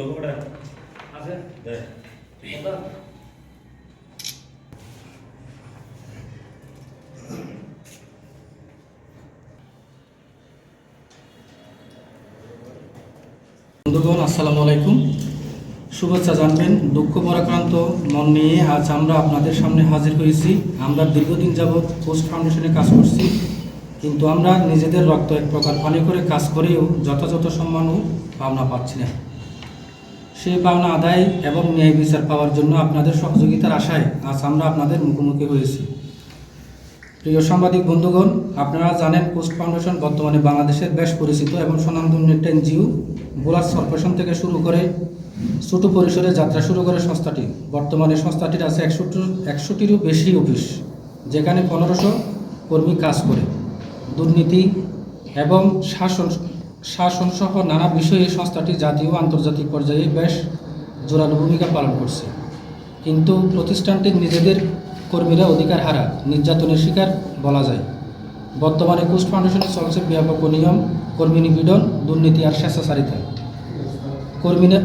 লোক ওটা। আছে? দে। বন্ধুগণ আসসালামু আলাইকুম। শুভেচ্ছা জানবেন দুঃখ পরাক্রান্ত মন নিয়ে আজ আমরা আপনাদের সামনে হাজির হয়েছি। আমরা দীর্ঘদিন যাবৎ পোস্ট ফাউন্ডেশনে কাজ করছি কিন্তু আমরা নিজেদের রক্ত এক প্রকার পানি করে কাজ করেও যথাযথ সম্মান ও পাওনা পাচ্ছি না। সেই পাওনা আদায় এবং ন্যায় বিচার পাওয়ার জন্য আপনাদের সহযোগিতার আশায় আজ আমরা আপনাদের মুখোমুখি হয়েছি। প্রিয় সাংবাদিক বন্ধুগণ, আপনারা জানেন পোস্ট ফাউন্ডেশন বর্তমানে বাংলাদেশের বেশ পরিচিত এবং স্বনামধন্য একটা এনজিও বোলার কর্পোরেশন থেকে শুরু করে ছোট পরিসরে যাত্রা শুরু করে সংস্থাটি। বর্তমানে সংস্থাটির আছে একশোটি একশোটিরও বেশি অফিস, যেখানে পনেরোশো কর্মী কাজ করে। দুর্নীতি এবং শাসন শাসনসহ নানা বিষয়ে এই সংস্থাটি জাতীয় আন্তর্জাতিক পর্যায়ে বেশ জোরালো ভূমিকা পালন করছে। কিন্তু প্রতিষ্ঠানটির নিজেদের কর্মীরা অধিকার হারা, নির্যাতনের শিকার বলা যায়। বর্তমানে কুস্ট ফাউন্ডেশনে চলছে ব্যাপক নিয়ম কর্মী নিপীড়ন, দুর্নীতি আর স্বেচ্ছাচারিতা। কর্মীরা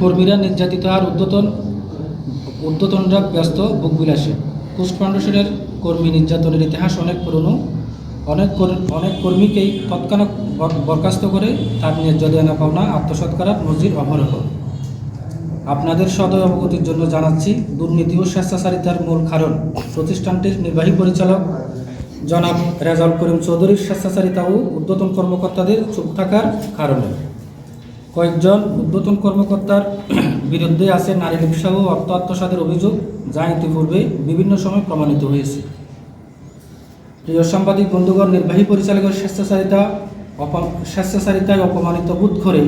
কর্মীরা নির্যাতিত আর উদ্যতন, উদ্যতনরা ব্যস্ত, বুকবিলাসে। কুস্ট ফাউন্ডেশনের কর্মী নির্যাতনের ইতিহাস অনেক পুরনো। অনেক অনেক কর্মীকেই তৎক্ষণাৎ বরখাস্ত করে তার ন্যায্য দেনা পাওনা আত্মসাৎ করার মজির অবরোধ আপনাদের সদয় অবগতির জন্য জানাচ্ছি, দুর্নীতি ও স্বেচ্ছাচারিতার মূল কারণ প্রতিষ্ঠানটির নির্বাহী পরিচালক জনাব রেজাউল করিম চৌধুরীর স্বেচ্ছাচারিতা ও উদ্যতন কর্মকর্তাদের চুপ থাকার কারণে। কয়েকজন উদ্যতন কর্মকর্তার বিরুদ্ধে আছে নারী ব্যবসা ও অর্থ আত্মসাতের অভিযোগ, যা ইতিপূর্বে বিভিন্ন সময় প্রমাণিত হয়েছে। প্রিয় সাংবাদিক, বন্ধুগণ, নির্বাহী পরিচালকের স্বেচ্ছাচারিতা স্বেচ্ছাচারিতায় অপমানিত বোধ করে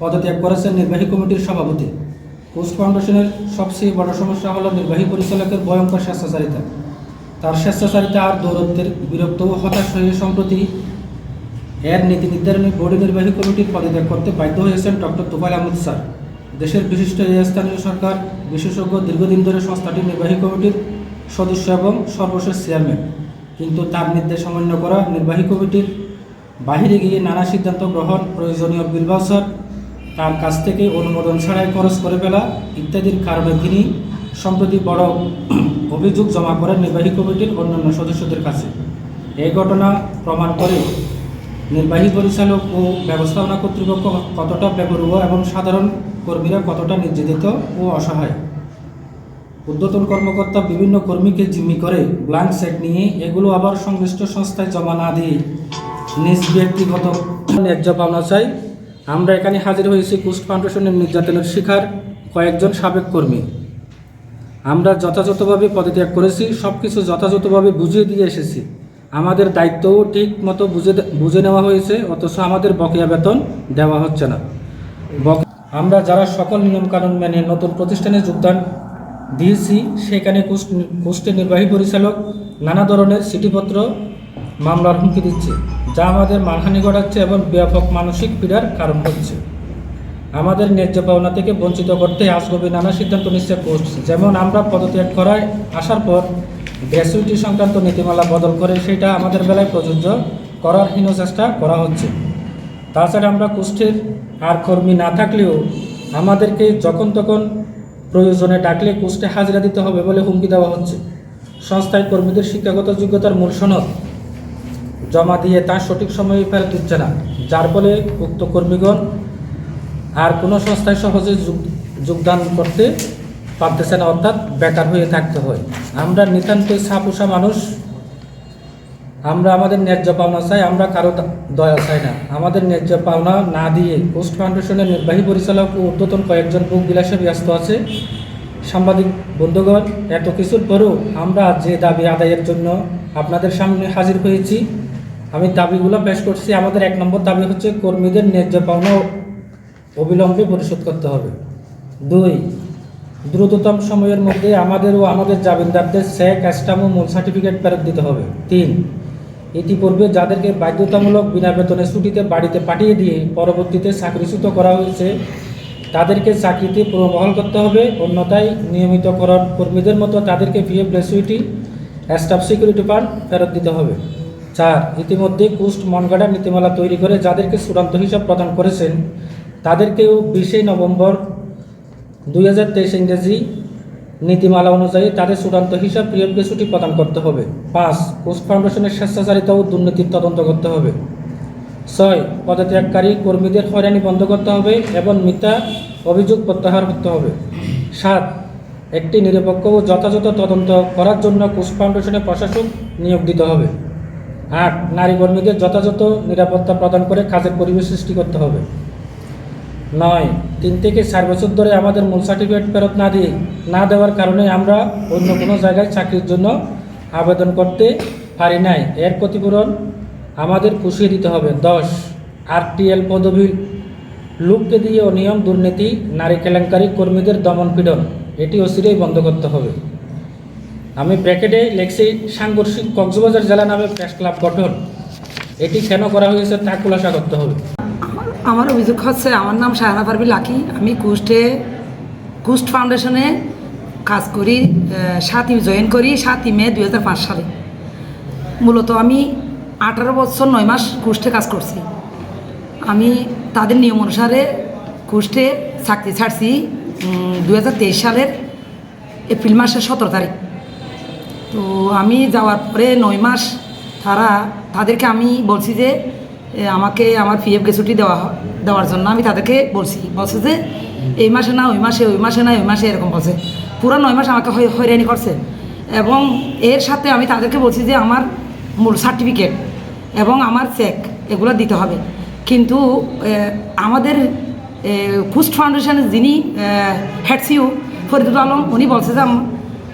পদত্যাগ করেছেন নির্বাহী কমিটির সভাপতি। পোস্ট ফাউন্ডেশনের সবচেয়ে বড় সমস্যা হলো নির্বাহী পরিচালকের ভয়ঙ্কর স্বেচ্ছাচারিতা। তার স্বেচ্ছাচারিতা আর দৌরত্বের বিরক্ত ও হতাশ হয়ে সম্প্রতি এর নীতি নির্ধারণী বোর্ডের নির্বাহী কমিটির পদত্যাগ করতে বাধ্য হয়েছেন ডক্টর তুফাইল আহমদ স্যার। দেশের বিশিষ্ট এই স্থানীয় সরকার, বিশেষজ্ঞ দীর্ঘদিন ধরে সংস্থাটির নির্বাহী কমিটির সদস্য এবং সর্বশেষ চেয়ারম্যান। কিন্তু তার নির্দেশ অমান্য করা নির্বাহী কমিটির বাহিরে গিয়ে নানা সিদ্ধান্ত গ্রহণ, প্রয়োজনীয় বিল বাউচার তার কাছ থেকে অনুমোদন ছাড়াই খরচ করে ফেলা ইত্যাদির কারণে তিনি সম্প্রতি বড় অভিযোগ জমা করেন নির্বাহী কমিটির অন্যান্য সদস্যদের কাছে। এই ঘটনা প্রমাণ করে নির্বাহী পরিচালক ও ব্যবস্থাপনা কর্তৃপক্ষ কতটা বেপরুয়া এবং সাধারণ কর্মীরা কতটা নির্যাতিত ও অসহায়। উদ্যতন কর্মকর্তা বিভিন্ন কর্মীকে জিম্মি করে ব্ল্যাঙ্ক চেক নিয়ে এগুলো আবার সংশ্লিষ্ট সংস্থায় জমা না দিয়ে নিজ ব্যক্তিগত ন্যায্য পাওনা চাই। আমরা এখানে হাজির হয়েছি কুস্ট ফাউন্ডেশনের নির্যাতনের শিকার কয়েকজন সাবেক কর্মী। আমরা যথাযথভাবে পদত্যাগ করেছি সব কিছু যথাযথভাবে বুঝিয়ে দিয়ে এসেছি। আমাদের দায়িত্বও ঠিক মতো বুঝে বুঝে নেওয়া হয়েছে, অথচ আমাদের বকেয়া বেতন দেওয়া হচ্ছে না। আমরা যারা সকল নিয়মকানুন মেনে নতুন প্রতিষ্ঠানে যোগদান দিয়েছি, সেখানে কুস্ট কুস্টের নির্বাহী পরিচালক নানা ধরনের চিঠিপত্র মামলার হুমকি দিচ্ছে। যা আমাদের মানহানি ঘটাচ্ছে এবং ব্যাপক মানসিক পীড়ার কারণ হচ্ছে। আমাদের ন্যায্য পাওনা থেকে বঞ্চিত করতে আজগবি নানা সিদ্ধান্ত নিচ্ছে পোস্ট যেমন আমরা পদত্যাগ করায় আসার পর গ্র্যাচুইটি সংক্রান্ত নীতিমালা বদল করে সেটা আমাদের বেলায় প্রযোজ্য করার হীন চেষ্টা করা হচ্ছে। তাছাড়া আমরা কুষ্ঠের আর কর্মী না থাকলেও আমাদেরকে যখন তখন প্রয়োজনে ডাকলে কুষ্ঠে হাজিরা দিতে হবে বলে হুমকি দেওয়া হচ্ছে। সংস্থায় কর্মীদের শিক্ষাগত যোগ্যতার মূল সনদ জমা দিয়ে তা সঠিক সময়ে ফেরত দিচ্ছে না, যার ফলে উক্ত কর্মীগণ আর কোনো সংস্থায় সহজে যোগ- যোগদান করতে পারতেছে না, অর্থাৎ বেকার হয়ে থাকতে হয়। আমরা নিতান্তই ছাপুষা মানুষ। আমরা আমাদের ন্যায্য পাওনা চাই, আমরা কারও দয়া চাই না। আমাদের ন্যায্য পাওনা না দিয়ে পোস্ট ফাউন্ডেশনের নির্বাহী পরিচালক ও ঊর্ধ্বতন কয়েকজন বুক বিলাসে ব্যস্ত আছে। সাংবাদিক বন্ধুগণ, এত কিছুর পরেও আমরা যে দাবি আদায়ের জন্য আপনাদের সামনে হাজির হয়েছি আমি দাবিগুলো পেশ করছি। আমাদের এক নম্বর দাবি হচ্ছে, কর্মীদের ন্যায্য পাওনা অবিলম্বে পরিশোধ করতে হবে। দুই, দ্রুততম সময়ের মধ্যে আমাদের ও আমাদের জামিনদারদের চেক স্টাম্প ও মূল সার্টিফিকেট ফেরত দিতে হবে। তিন, ইতিপূর্বে যাদেরকে বাধ্যতামূলক বিনা বেতনে ছুটিতে বাড়িতে পাঠিয়ে দিয়ে পরবর্তীতে চাকরিচ্যুত করা হয়েছে, তাদেরকে চাকরিতে পুনর্বহাল করতে হবে। অন্যথায় নিয়মিতকরণ কর্মীদের মতো তাদেরকে PF gratuity, staff security fund ফেরত দিতে হবে। চার ইতিমধ্যে কুস্ট মনগাডা নীতিমালা তৈরি করে যাদেরকে চূড়ান্ত হিসাব প্রদান করেছেন, তাদেরকেও বিশে নভেম্বর দুই হাজার তেইশ ইংরেজি নীতিমালা অনুযায়ী তাদের চূড়ান্ত হিসাব পিএফ ছুটি প্রদান করতে হবে। পাঁচ কোচ ফাউন্ডেশনের স্বেচ্ছাচারিতা ও দুর্নীতির তদন্ত করতে হবে। ছয়, পদত্যাগকারী কর্মীদের হয়রানি বন্ধ করতে হবে এবং মিথ্যা অভিযোগ প্রত্যাহার করতে হবে। সাত, একটি নিরপেক্ষ ও যথাযথ তদন্ত করার জন্য কোচ ফাউন্ডেশনের প্রশাসক নিয়োগ দিতে হবে। আট নারী কর্মীদের যথাযথ নিরাপত্তা প্রদান করে কাজের পরিবেশ সৃষ্টি করতে হবে। নয়, তিন থেকে চার বছর ধরে আমাদের মূল সার্টিফিকেট ফেরত না দিয়ে, না দেওয়ার কারণে আমরা অন্য কোনো জায়গায় চাকরির জন্য আবেদন করতে পারি নাই। এর ক্ষতিপূরণ আমাদের পুষিয়ে দিতে হবে। দশ, আরটিএল পদবী লোককে দিয়ে অনিয়ম, দুর্নীতি, নারী কেলেঙ্কারি, কর্মীদের দমন পীড়ন, এটি অচিরেই বন্ধ করতে হবে। আমি ব্র্যাকেটে লেখছি সাংঘর্ষিক কক্সবাজার জেলা নামে প্রেস ক্লাব গঠন। এটি কেন করা হয়েছে তা খুলাসা করতে হবে। আমার অভিযোগ হচ্ছে, আমার নাম শাহানা পারবি লাকি। আমি কুস্টে কুস্ট ফাউন্ডেশনে কাজ করি সাতই জয়েন করি, সাতই মে দুই হাজার পাঁচ সালে। মূলত আমি আঠারো বছর নয় মাস কুষ্ঠে কাজ করছি। আমি তাদের নিয়ম অনুসারে কুষ্ঠে চাকরি ছাড়ছি দু হাজার তেইশ সালের এপ্রিল মাসের সতেরো তারিখ। তো আমি যাওয়ার পরে নয় মাস তারা, তাদেরকে আমি বলছি যে আমাকে আমার পিএফ গ্যাসুটি দেওয়া দেওয়ার জন্য আমি তাদেরকে বলছি। বলছে যে, এই মাসে না, ওই মাসে ওই মাসে না, ওই মাসে, এরকম বলছে। পুরো নয় মাস আমাকে হয়- হয়রানি করছে। এবং এর সাথে আমি তাদেরকে বলছি যে, আমার মূল সার্টিফিকেট এবং আমার চেক এগুলো দিতে হবে। কিন্তু আমাদের কুস্ট ফাউন্ডেশনের যিনি হেড সিউ ফরিদুল আলম, উনি বলছে যে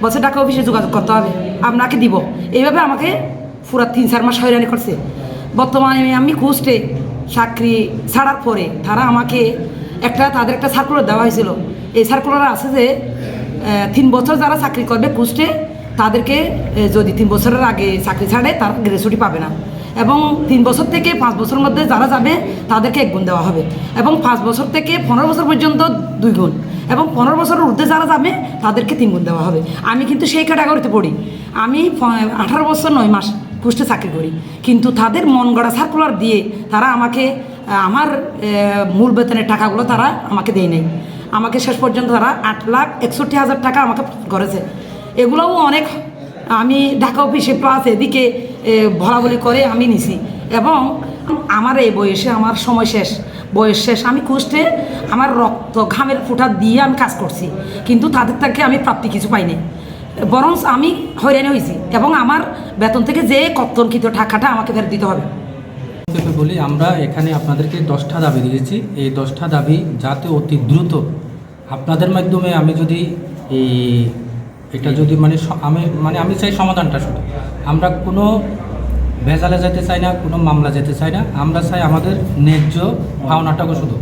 বলছে টাকা অফিসে যোগাযোগ করতে হবে। আপনাকে দিব। এইভাবে আমাকে পুরা তিন, চার মাস হয়রানি করছে। বর্তমানে আমি কুস্টে চাকরি ছাড়ার পরে তারা আমাকে একটা, তাদের একটা সার্কুলার দেওয়া হয়েছিল। এই সার্কুলার আছে যে তিন বছর যারা চাকরি করবে কুস্টে তাদেরকে যদি তিন বছরের আগে চাকরি ছাড়ে, তারা গ্রেসুটি পাবে না। এবং তিন বছর থেকে পাঁচ বছরের মধ্যে যারা যাবে, তাদেরকে এক গুণ দেওয়া হবে। এবং পাঁচ বছর থেকে পনেরো বছর পর্যন্ত দুই গুণ। এবং পনেরো বছরের ঊর্ধ্বে যারা যাবে, তাদেরকে তিন গুণ দেওয়া হবে। আমি কিন্তু সেই ক্যাটাগরিতে পড়ি। আমি আঠারো বছর নয় মাস পুষ্টে চাকরি করি। কিন্তু তাদের মন গড়া সার্কুলার দিয়ে তারা আমাকে, আমার মূল বেতনের টাকাগুলো তারা আমাকে দেয় নাই। আমাকে শেষ পর্যন্ত তারা আট লাখ একষট্টি হাজার টাকা আমাকে করেছে এগুলোও অনেক, আমি ঢাকা অফিসে প্লাস এদিকে বলাবলি করে আমি নিছি। এবং আমার এই বয়সে আমার সময় শেষ। বয়স শেষ, আমি কুষ্টে আমার রক্ত, ঘামের ফোঁটা দিয়ে আমি কাজ করছি। কিন্তু তাদের থেকে আমি প্রাপ্তি কিছু পাইনি। বরং আমি হয়রানি হয়েছি এবং আমার বেতন থেকে যে কর্তনকৃত টাকাটা আমাকে ফেরত দিতে হবে। বলি, আমরা এখানে আপনাদেরকে দশটা দাবি দিয়েছি। এই দশটা দাবি যাতে অতি দ্রুত আপনাদের মাধ্যমে আমি যদি এই, এটা যদি মানে আমি মানে আমি চাই সমাধানটা শুধু আমরা কোনো ভেজালে যেতে চাই না, কোনো মামলা যেতে চাই না। আমরা চাই আমাদের ন্যায্য পাওনাটাকে শুধু।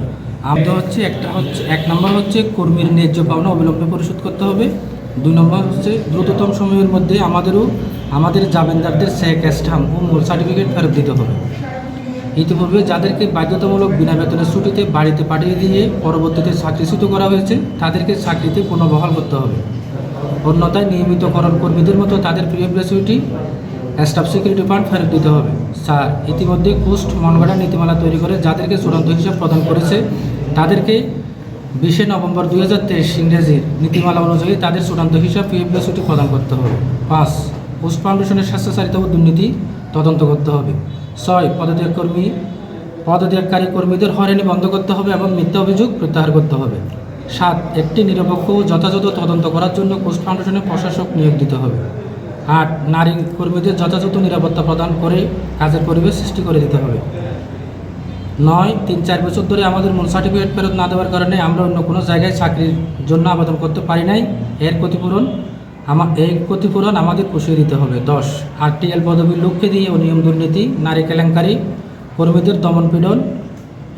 আমাদের হচ্ছে একটা হচ্ছে, এক নম্বর হচ্ছে কর্মীর ন্যায্য পাওনা অবিলম্বে পরিশোধ করতে হবে। দুই নম্বর হচ্ছে দ্রুততম সময়ের মধ্যে আমাদেরও, আমাদের জামিনদারদের চেক স্টাম্প ও মূল সার্টিফিকেট ফেরত দিতে হবে। ইতিপূর্বে যাদেরকে বাধ্যতামূলক বিনা বেতনের ছুটিতে বাড়িতে পাঠিয়ে দিয়ে পরবর্তীতে চাকরিচ্যুত করা হয়েছে, তাদেরকে চাকরিতে পুনর্বহাল করতে হবে। অন্যথায় নিয়মিতকরণ কর্মীদের মতো তাদের প্রিয় গ্র্যাচুইটি স্টাফ সিকিউরিটি ফান্ড ফেরত দিতে হবে। স্যার, ইতিমধ্যে পোস্ট মনগড়া নীতিমালা তৈরি করে যাদেরকে চূড়ান্ত হিসাব প্রদান করেছে, তাদেরকে বিশে নভেম্বর দুই হাজার তেইশ ইংরেজির নীতিমালা অনুযায়ী তাদের চূড়ান্ত হিসাব পিএফ গ্র্যাচুইটি প্রদান করতে হবে। পাঁচ, পোস্ট ফাউন্ডেশনের স্বাস্থ্যচারিতা ও দুর্নীতি তদন্ত করতে হবে। ছয়, পদত্যাগ কর্মী, পদত্যাগকারী কর্মীদের হয়রানি বন্ধ করতে হবে এবং মিথ্যা অভিযোগ প্রত্যাহার করতে হবে। সাত, একটি নিরপেক্ষ ও যথাযথ তদন্ত করার জন্য পোস্ট ফাউন্ডেশনের প্রশাসক নিয়োগ দিতে হবে। আট নারী কর্মীদের যথাযথ নিরাপত্তা প্রদান করে কাজের পরিবেশ সৃষ্টি করে দিতে হবে। নয়, তিন, চার বছর ধরে আমাদের মূল সার্টিফিকেট ফেরত না দেওয়ার কারণে আমরা অন্য কোনো জায়গায় চাকরির জন্য আবেদন করতে পারি নাই। এর ক্ষতিপূরণ আমা এই ক্ষতিপূরণ আমাদের পুষিয়ে দিতে হবে। দশ, আরটিএল পদবীর লক্ষ্যে দিয়ে অনিয়ম দুর্নীতি, নারী কেলেঙ্কারি, কর্মীদের দমন পীড়ন,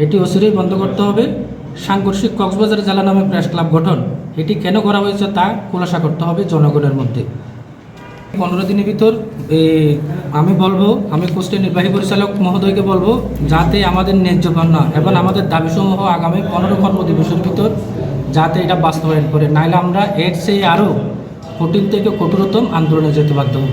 এটি অচিরেই বন্ধ করতে হবে। সাংঘর্ষিক কক্সবাজার জেলা নামে প্রেস ক্লাব গঠন, এটি কেন করা হয়েছে তা খোলাসা করতে হবে জনগণের মধ্যে। পনেরো দিনের ভিতর আমি বলব, আমি কোস্টের নির্বাহী পরিচালক মহোদয়কে বলব, যাতে আমাদের ন্যায্য পান্না এবং আমাদের দাবিসমূহ আগামী পনেরো কর্মদিবসের ভিতর যাতে এটা বাস্তবায়ন করে। নাইলে আমরা এর চেয়ে আরও কঠিন থেকে কঠোরতম আন্দোলনে যেতে বাধ্য হব।